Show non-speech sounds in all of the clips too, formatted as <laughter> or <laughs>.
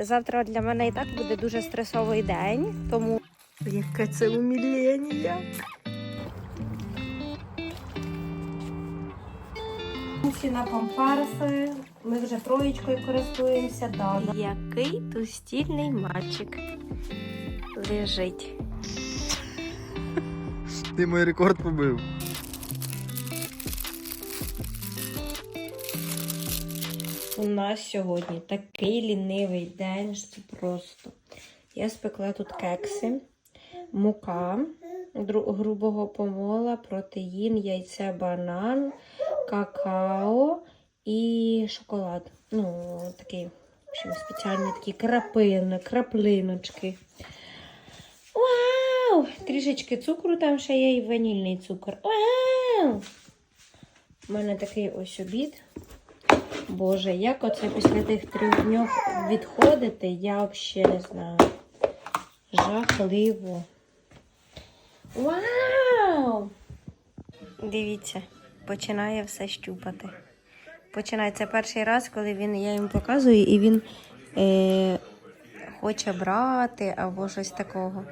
Завтра для мене і так буде дуже стресовий день, тому яке це умілення. На пампарси. Ми вже троєчкою користуємося. Да. Який тустільний мальчик лежить. Ти мій рекорд побив. У нас сьогодні такий лінивий день, що просто. Я спекла тут кекси, мука грубого помола, протеїн, яйце, банан, какао і шоколад. Ну, такий, в общем, спеціальні такі крапини, краплиночки. Вау! Трішечки цукру там ще є і ванільний цукор. Вау! У мене такий ось обід. Боже, як оце після тих трьох днів відходити, я взагалі не знаю. Жахливо. Вау! Дивіться, починає все щупати. Починається перший раз, коли він, я йому показую, і він е, хоче брати або щось такого.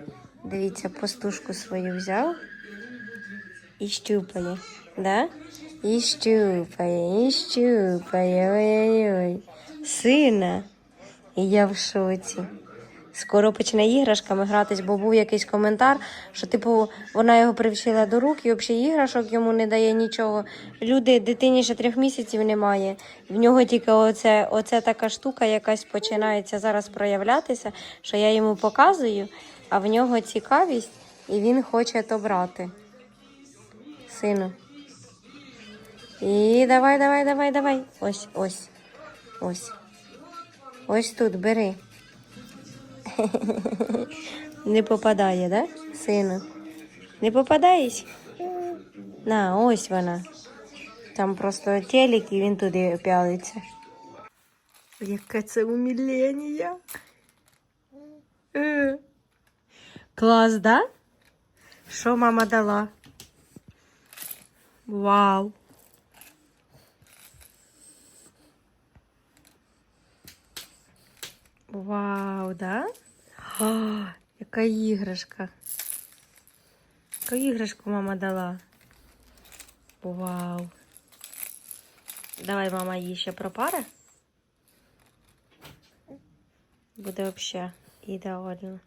Дивіться, пастушку свою взяв і щупає. Да? І щупає, і щупає. Ой-ой-ой. Сина. І я в шоці. Скоро почне іграшками гратись, бо був якийсь коментар, що, типу, вона його привчила до рук і взагалі іграшок йому не дає нічого. Люди, дитині ще трьох місяців немає. В нього тільки оце, оце така штука якась починається зараз проявлятися, що я йому показую, а в нього цікавість, і він хоче то брати. Сину. І давай, давай, давай, давай. Ось, ось. Ось. Ось тут бери. <laughs> Не попадає, да, сину? Не попадаєш? На, ось вона. Там просто телек і він туди пялиться. Яке це умілення. Е. Клас, да? Що мама дала? Вау. Вау, да? О, яка іграшка. Яку іграшку мама дала? Вау. Давай, мама, її ще пропари. Буде взагалі ідеально.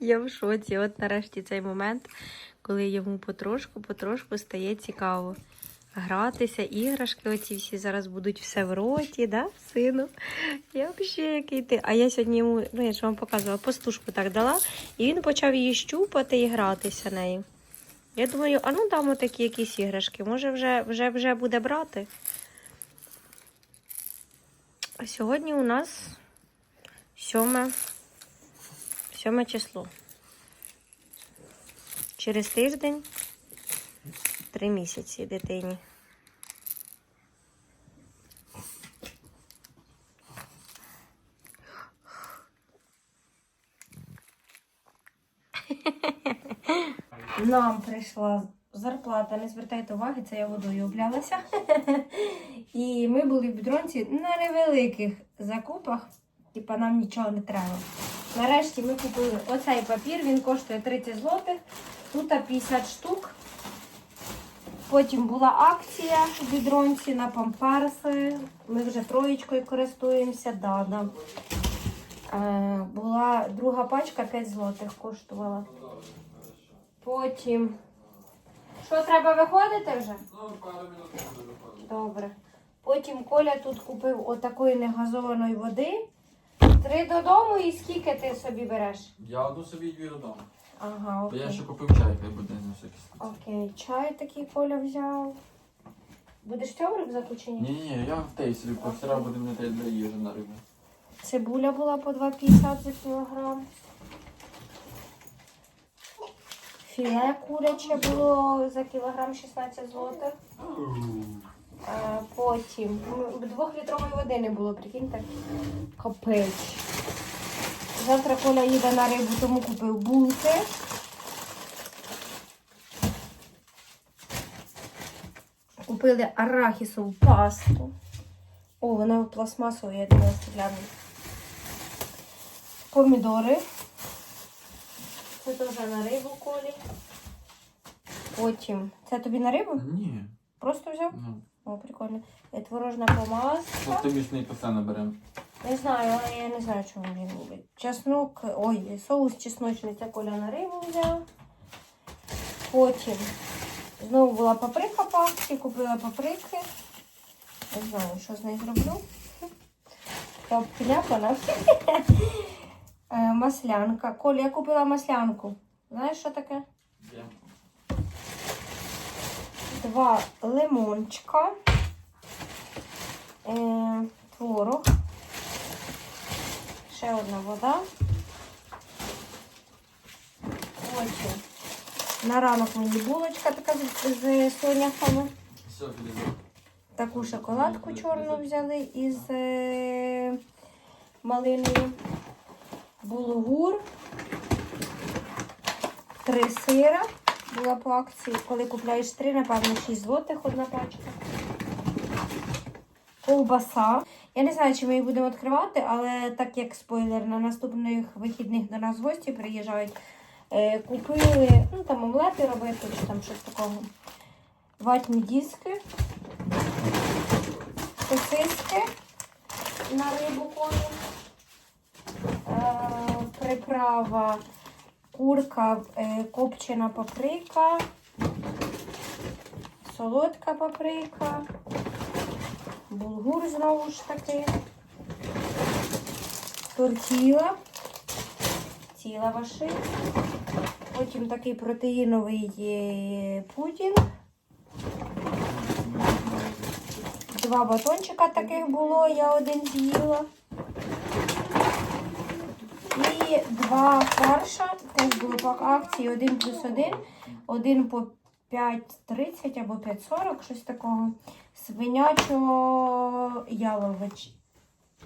Я в шоці. От нарешті цей момент, коли йому потрошку, потрошку стає цікаво гратися, іграшки оці всі зараз будуть все в роті, да, сину? Я взагалі який ти. А я сьогодні йому, ну я ж вам показувала, пастушку так дала, і він почав її щупати і гратися нею. Я думаю, а ну дамо такі якісь іграшки, може вже, вже, вже буде брати. А сьогодні у нас сьоме, сьоме число. Через тиждень три місяці дитині. Нам прийшла зарплата, не звертайте уваги, це я водою облялася. І ми були в бідронці на невеликих закупах, типа нам нічого не треба. Нарешті ми купили оцей папір, він коштує 30 злотих, тут 50 штук. Потім була акція в бідронці на пампарси. Ми вже троєчкою користуємося. Да, да. Е, була друга пачка 5 злотих коштувала. Потім. Що треба виходити вже? Добре. Потім Коля тут купив отакої негазованої води. Три додому і скільки ти собі береш? Я одну собі дві додому. Ага, Та я ще купив чай, хай буде на всякий случай. Окей, чай такий Коля взяв. Будеш цього рюкзаку чи ні? Ні, ні, я в тейсері повтора буде не те для їжі на рибу. Цибуля була по 2,50 за кілограм. Філе куряче було за кілограм 16 злотих. А потім двохлітрової води не було, прикиньте. Капець. Завтра Коля їде на рибу, тому купив булки. Купили арахісову пасту. О, вона пластмасова, я думала, стеклянна. Помідори. Це теж на рибу колі. Потім. Це тобі на рибу? Ні. Просто взяв? Ну, О, прикольно. Е, Творожна помазка. просто місний постійно беремо. Не знаю, але я не знаю, чому він любить. Чеснок, ой, соус чесночний, це Коля на рибу взяв. Потім знову була паприка по купила паприки. Не знаю, що з нею зроблю. <laughs> Я обкляпана. <laughs> Е, Маслянка. Коля, я купила маслянку. Знаєш, що таке? Два лимончика. Е, творог. Ще одна вода. Потім на ранок мені булочка така з, з соняхами. Таку шоколадку чорну взяли із е, малиною. Булгур. Три сира. Була по акції. Коли купляєш три, напевно, 6 злотих одна пачка. Ковбаса. Я не знаю, чи ми її будемо відкривати, але так як спойлер, на наступних вихідних до нас гості приїжджають. Е, купили, ну там омлети робити, чи там щось такого. Ватні диски сосиски на рибу коні, е, приправа, курка, е, копчена паприка, солодка паприка, булгур знову ж таки, тортіла, ціла ваши. Потім такий протеїновий пудінг. Два батончика таких було, я один з'їла. І два фарша, теж було по акції один плюс один, один по 5,30 або 5,40, щось такого. Свинячого ялович.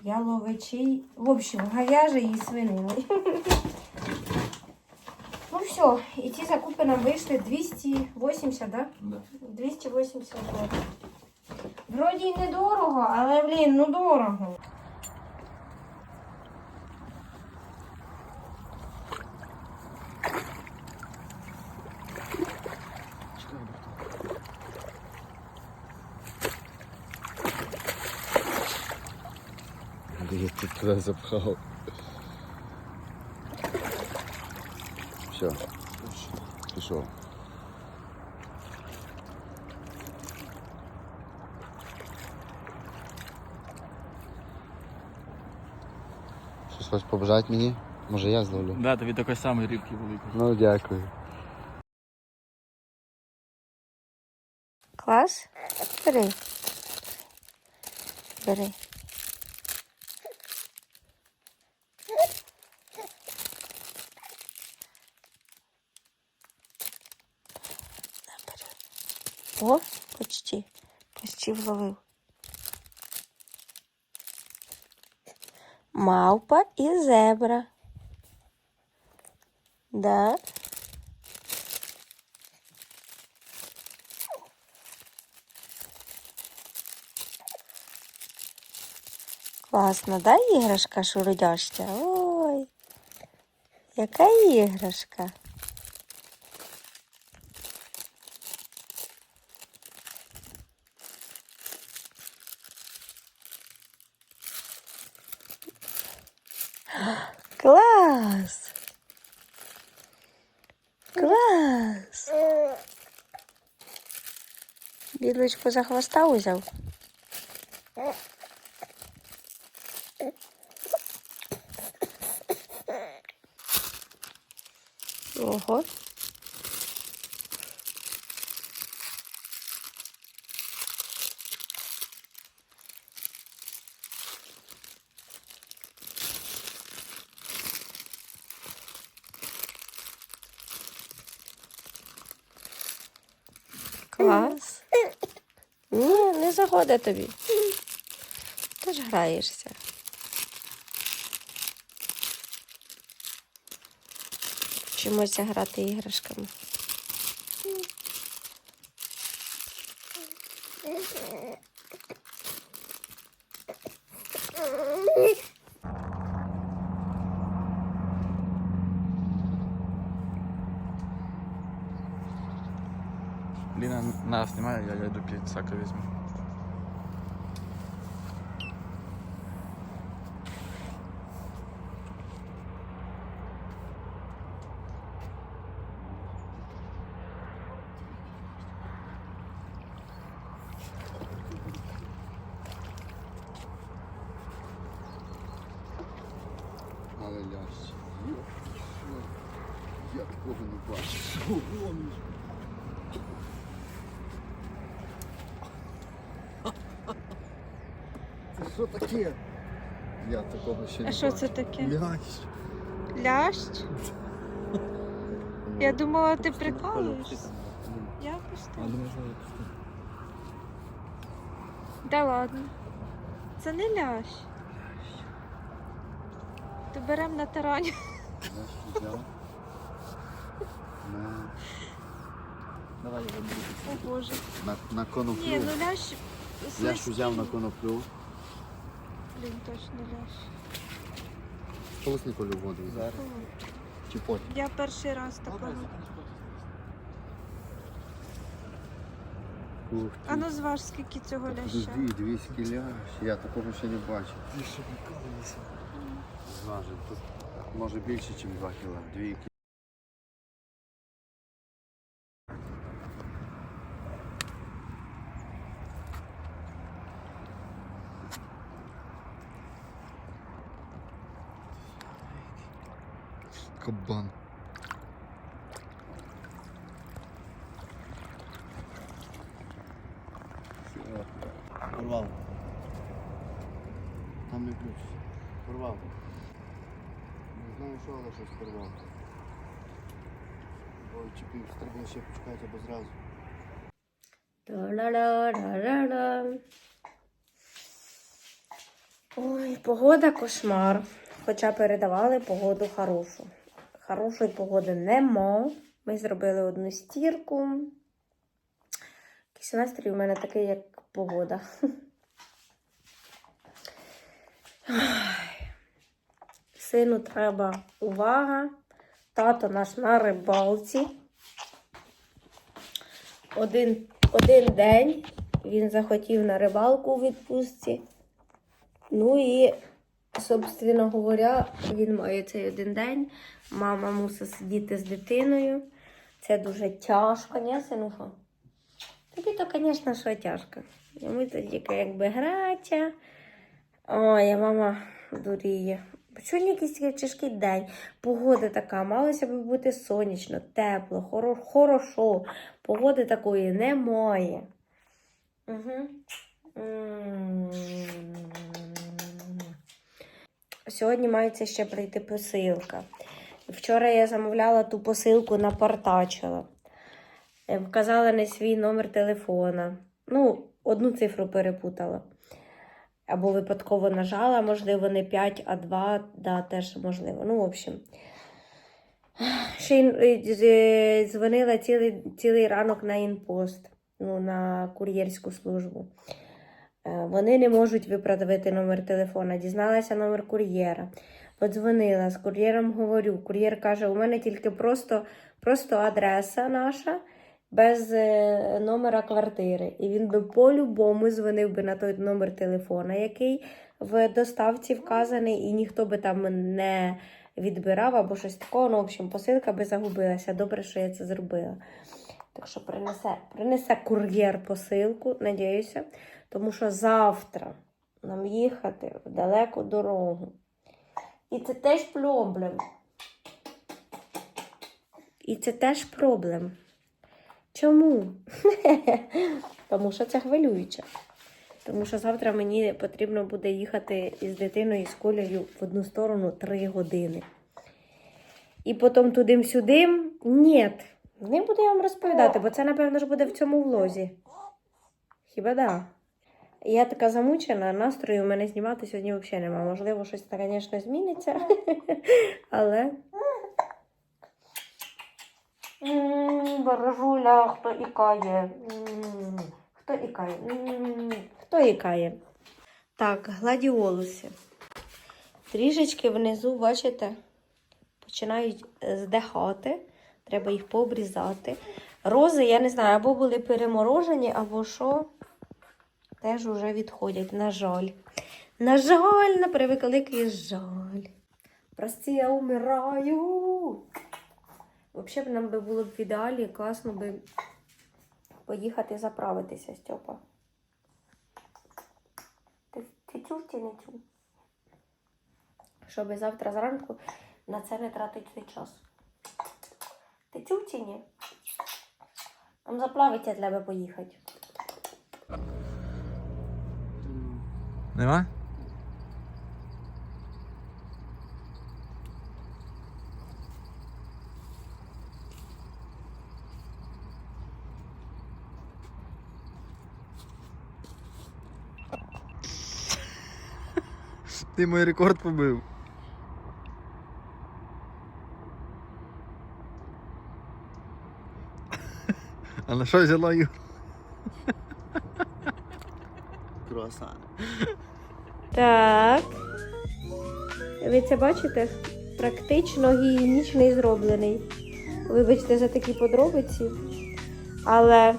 Яловичий. В общем, говяжий і свинини. Ну все, і ці закупи нам вийшли 280, да? Да. 280 гривень. Вроді й недорого, але, блін, ну дорого. Де тут запхав. Все, пішов. Щось хочеш побажати мені? Може я зловлю? Да, тобі такої самої рибки великої. Ну дякую. Клас? Бери. Бери. О, почти. Почти вловив. Мавпа і зебра. Да. Класно, да, іграшка шурудяща? Ой, яка іграшка? Клас! Клас! Білочку за хвоста узяв. Ого. Клас. Заходить тобі. Ти ж граєшся. Вчимося грати іграшками. Ліна нас немає, я йду п'ять сака візьму. Але лящ. Я такого не бачив. Це що таке? Я такого ще не А що це таке? Лящ. Лящ? Я думала, ти прикалуєшся. Я пустила. Да ладно. Це не лящ. То беремо на тарані. Лящ взяв. На, Давай я буду. О Боже. на, на коноплю. Ні, ну лящ. Лящ взяв на коноплю. Блін, точно лящ. Колись Ніколю воду. О, Чи потім? Я перший раз такого. Ух А ну зваж, скільки цього ляща. Подожди, 200 лящ. Я такого ще не бачив. Зважив. Тут може більше, ніж 2 кіла. 2 кіла. Кабан. Порвав. Там не ключ. Порвав. Не знаю, що, але щось порвав. Ой, чіпився, треба було ще почекати або зразу. Ой, погода кошмар. Хоча передавали погоду хорошу. Хорошої погоди нема. Ми зробили одну стірку. Якийсь настрій у мене такий, як погода. Сину треба увага. Тато наш на рибалці. Один, один день він захотів на рибалку у відпустці. Ну і, собственно говоря, він має цей один день. Мама мусить сидіти з дитиною. Це дуже тяжко, ні, синуха? Тобі то, звісно, що тяжко. Йому це тільки якби граця. Ой, а мама дуріє. Сьогодні якийсь тяжкий день. Погода така, малося би бути сонячно, тепло, хоро, хорошо. Погоди такої немає. Угу. Сьогодні мається ще прийти посилка. Вчора я замовляла ту посилку, напортачила. Е, Вказала не свій номер телефона. Ну, одну цифру перепутала. Або випадково нажала, можливо, не 5, а 2, да, теж можливо. Ну, в общем. Ще е, е, дзвонила цілий, цілий ранок на інпост, ну, на кур'єрську службу. Е, Вони не можуть виправити номер телефона. Дізналася номер кур'єра. Подзвонила з кур'єром, говорю. Кур'єр каже: у мене тільки просто, просто адреса наша без е, номера квартири. І він би по-любому дзвонив би на той номер телефона, який в доставці вказаний, і ніхто би там не відбирав або щось такого. Ну, в общем, посилка би загубилася. Добре, що я це зробила. Так що принесе, принесе кур'єр посилку, надіюся, тому що завтра нам їхати в далеку дорогу. І це теж проблем. І це теж проблем. Чому? <laughs> Тому що це хвилююче. Тому що завтра мені потрібно буде їхати із дитиною і з колею в одну сторону 3 години. І потім туди-сюди. Ні, не буду я вам розповідати, бо це, напевно, ж буде в цьому влозі. Хіба да? Я така замучена, настрою мене знімати сьогодні взагалі немає. Можливо, щось, звісно, зміниться. <laughs> Але. М, Баражуля, хто ікає? Хто ікає? Хто ікає? Так, гладіолуси. Трішечки внизу, бачите, починають е, здихати. Треба їх пообрізати. Рози, я не знаю, або були переморожені, або що. Теж вже відходять, на жаль. На жаль, на превеликий жаль. Прости, я умираю. Взагалі, нам би було б в ідеалі класно би поїхати заправитися, Стьопа. Ти, ти чув чи не чув? Щоб завтра зранку на це не тратити час. Ти чув чи ні? Нам заплавиться треба поїхати. Нема? Ти мій рекорд побив. <laughs> А на що взяла Юр? Круасан. Так. Ви це бачите? Практично гігієнічний зроблений. Вибачте за такі подробиці. Але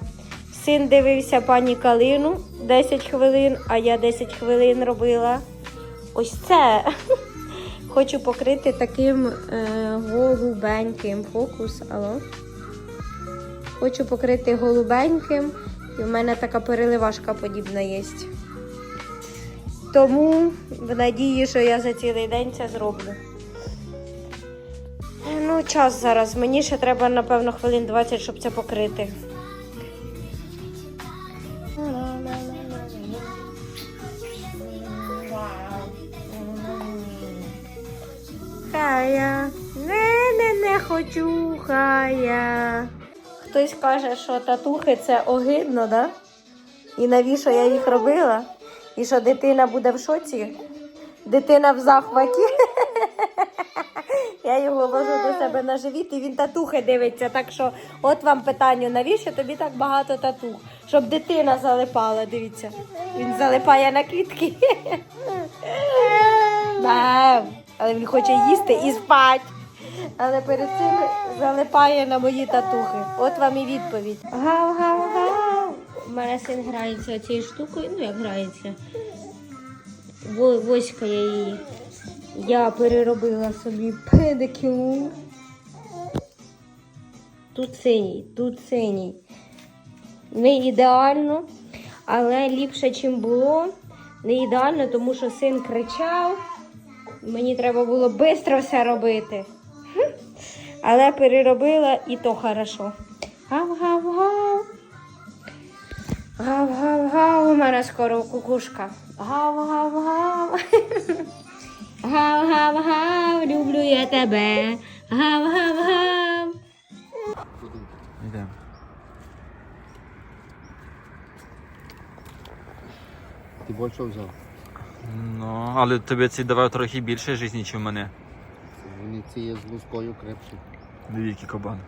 син дивився пані Калину 10 хвилин, а я 10 хвилин робила ось це. <laughs> Хочу покрити таким е, голубеньким фокус. Алло. Хочу покрити голубеньким. І в мене така переливашка подібна є. Тому в надії, що я за цілий день це зроблю. Ну, час зараз. Мені ще треба, напевно, хвилин 20, щоб це покрити. Не, не хочу хая. Хтось каже, що татухи це огидно, да? І навіщо я їх робила? І що дитина буде в шоці? Дитина в захваті. <laughs> Я його ложу до себе на живіт і він татухи дивиться. Так що, от вам питання, навіщо тобі так багато татух? Щоб дитина залипала, дивіться. Він залипає на квітки. <laughs> Але він хоче їсти і спать. Але перед цим залипає на мої татухи. От вам і відповідь. Гав-гав-гав. У мене син грається цією штукою, ну як грається. Во- Воськає її. Я переробила собі педикюр. Тут синій, тут синій. Не ідеально, але ліпше, чим було. Не ідеально, тому що син кричав. Мені треба було швидко все робити. Але переробила і то хорошо. Гав-гав-гав. Гав-гав-гав, у мене скоро кукушка. Гав-гав-гав. Гав-гав-гав, люблю я тебе. Гав-гав-гав. Йдемо. Ти більше взяв? Ну, але тобі ці давав трохи більше житті, ніж мене. Вони ці є з лускою крепші. Диві, який кабан.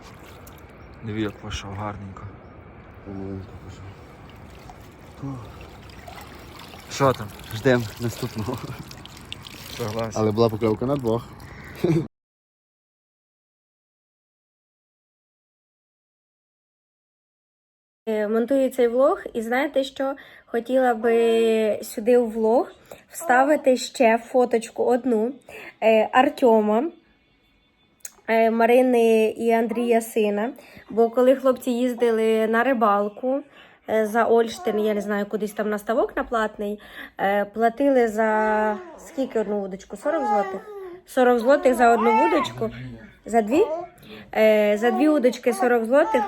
Диві, як пішов, гарненько. Помаленьку пішов. Що там? Ждемо наступного. Согласен. Але була покльовка на двох. Е, Монтую цей влог, і знаєте що? Хотіла би сюди у влог вставити ще фоточку одну е, Артема, Марини і Андрія сина. Бо коли хлопці їздили на рибалку е, за Ольштин, я не знаю, кудись там на ставок на платний, е, платили за скільки одну вудочку? 40 злотих? 40 злотих за одну вудочку. За дві? Е, За дві удочки 40 злотих.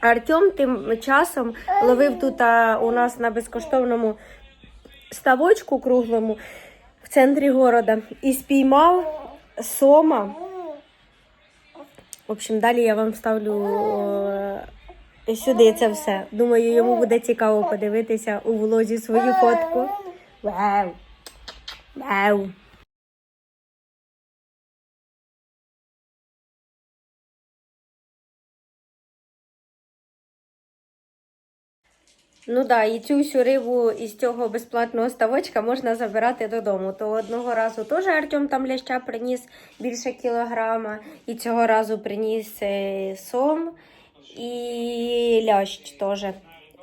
Артем тим часом ловив тут у нас на безкоштовному ставочку круглому в центрі города і спіймав сома. В общем, далі я вам ставлю о, сюди це все. Думаю, йому буде цікаво подивитися у влозі свою фотку. Вау! Вау! Ну да, і цю всю рибу із цього безплатного ставочка можна забирати додому. То одного разу теж Артем там ляща приніс більше кілограма, і цього разу приніс е, сом і лящ теж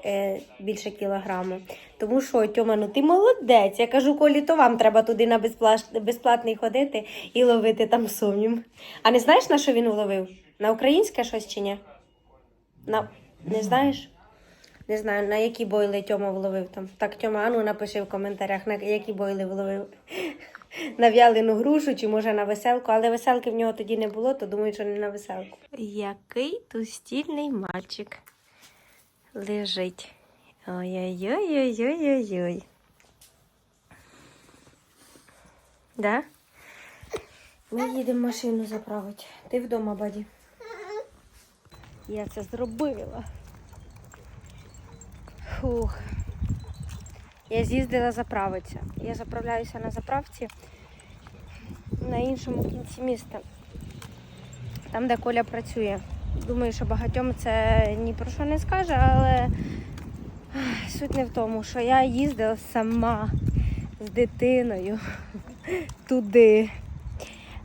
е, більше кілограма. Тому що, Тьома, ну ти молодець. Я кажу, Колі, то вам треба туди на безплатний ходити і ловити там сомів. А не знаєш, на що він уловив? На українське щось чи ні? На... Не знаєш? Не знаю, на які бойли Тьома вловив там. Так, Тьома, ану напиши в коментарях, на які бойли вловив. <laughs> На в'ялену грушу чи може на веселку, але веселки в нього тоді не було, то думаю, що не на веселку. Який тустільний мальчик лежить. Ой-ой-ой-ой-ой-ой. Да? Ми їдемо машину заправити. Ти вдома, баді. Я це зробила. Фух. Я з'їздила заправитися. Я заправляюся на заправці на іншому кінці міста. Там, де Коля працює. Думаю, що багатьом це ні про що не скаже, але суть не в тому, що я їздила сама з дитиною туди.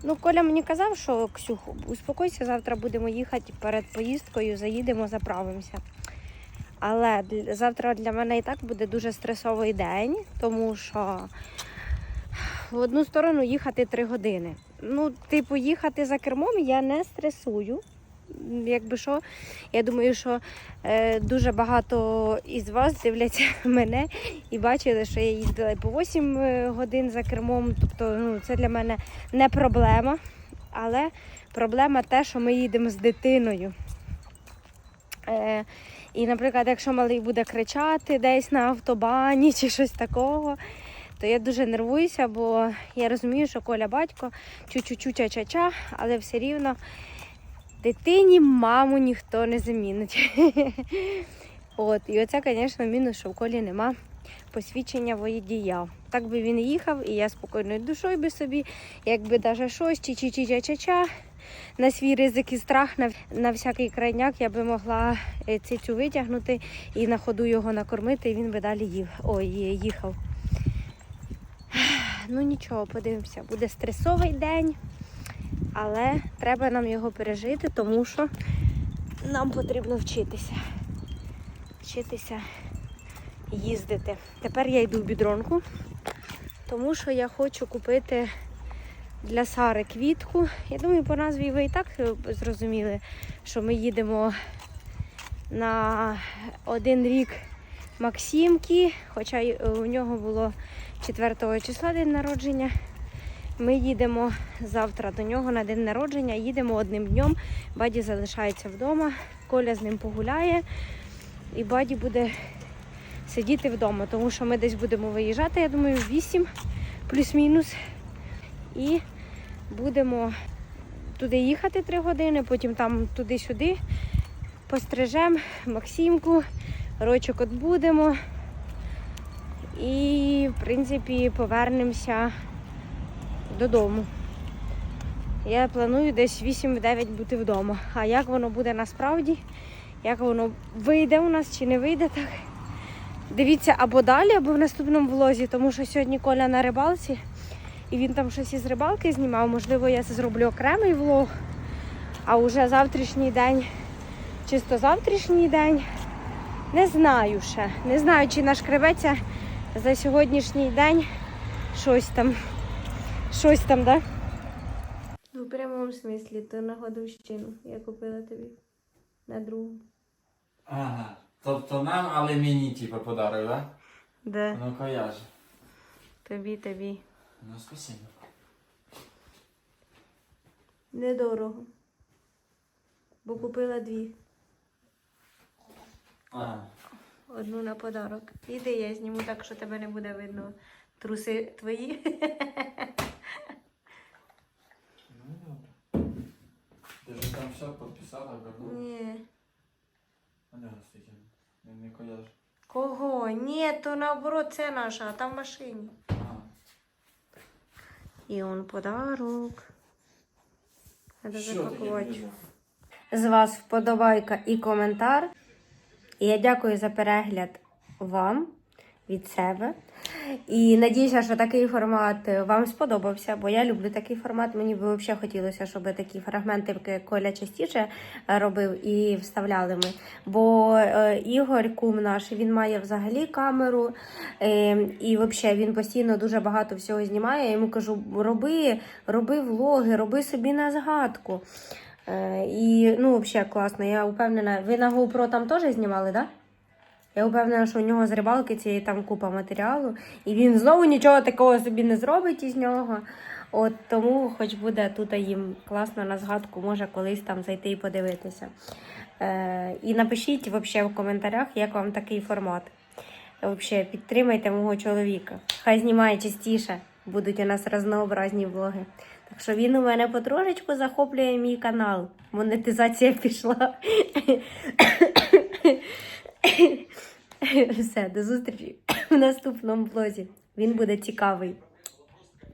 Ну, Коля мені казав, що Ксюх, успокойся, завтра будемо їхати перед поїздкою, заїдемо, заправимося. Але завтра для мене і так буде дуже стресовий день, тому що в одну сторону їхати три години. Ну, типу, їхати за кермом я не стресую. Якби що, я думаю, що е, дуже багато із вас дивляться <laughs> мене і бачили, що я їздила по 8 е, годин за кермом. Тобто, ну, це для мене не проблема. Але проблема те, що ми їдемо з дитиною. Е, і, наприклад, якщо малий буде кричати десь на автобані чи щось такого, то я дуже нервуюся, бо я розумію, що Коля батько чу-чу-чу ча-ча-ча, але все рівно дитині маму ніхто не замінить. <laughs> От, і оце, звісно, мінус, що в колі нема посвідчення водія. Так би він їхав, і я спокійною душою би собі, якби даже щось, чи чи чи ча ча ча на свій ризик і страх, на, на всякий крайняк я би могла е, цицю витягнути і на ходу його накормити, і він би далі їв. Ой, е, їхав. Ну нічого, подивимося. Буде стресовий день, але треба нам його пережити, тому що нам потрібно вчитися. Вчитися їздити. Тепер я йду в бідронку, тому що я хочу купити для Сари квітку. Я думаю, по назві ви і так е, зрозуміли, що ми їдемо на один рік Максимки, хоча е, у нього було 4 числа день народження. Ми їдемо завтра до нього на день народження, їдемо одним днем. Баді залишається вдома, Коля з ним погуляє, і Баді буде сидіти вдома, тому що ми десь будемо виїжджати, я думаю, в 8 плюс-мінус. І будемо туди їхати 3 години, потім там туди-сюди пострижемо Максимку, рочок відбудемо. І, в принципі, повернемося додому. Я планую десь 8-9 бути вдома. А як воно буде насправді, як воно вийде у нас чи не вийде, так дивіться або далі, або в наступному влозі, тому що сьогодні Коля на рибалці і він там щось із рибалки знімав. Можливо, я це зроблю окремий влог. А вже завтрашній день, чисто завтрашній день, не знаю ще. Не знаю, чи нашкребеться за сьогоднішній день щось там. Щось там, так? Да? В прямому смислі, то на годовщину я купила тобі на другу. Ага. Тобто нам, але мені, типу, подарок, да? Де? Ну-ка я ж. Тобі, тобі. Ну, спасибо. Недорого. Бо купила дві. А, Одну на подарок. Іди, я зніму так, що тебе не буде видно. Труси твої. ну добре. Ти вже там все підписала, вернула? Ні. А не стоїть. Не, не кояж. Кого? Ні, то наоборот, це наша, а там в машині. І он подарок. Що запакувати. З вас вподобайка і коментар. І я дякую за перегляд вам від себе. І надіюся, що такий формат е, вам сподобався, бо я люблю такий формат. Мені би взагалі хотілося, щоб такі фрагменти Коля частіше е, робив і вставляли ми. Бо е, Ігор, кум наш, він має взагалі камеру, і взагалі він постійно дуже багато всього знімає. Я йому кажу, роби, роби влоги, роби собі на згадку. І ну, взагалі класно. Я впевнена, ви на GoPro там теж знімали, так? Да? Я впевнена, що у нього з рибалки цієї там купа матеріалу, і він знову нічого такого собі не зробить із нього. От тому, хоч буде тут їм класно на згадку, може колись там зайти і подивитися. Е, і напишіть вообще в коментарях, як вам такий формат. Вообще, підтримайте мого чоловіка. Хай знімає частіше, будуть у нас разнообразні влоги. Так що він у мене потрошечку захоплює мій канал. Монетизація пішла. Все, до зустрічі в наступному блозі. Він буде цікавий.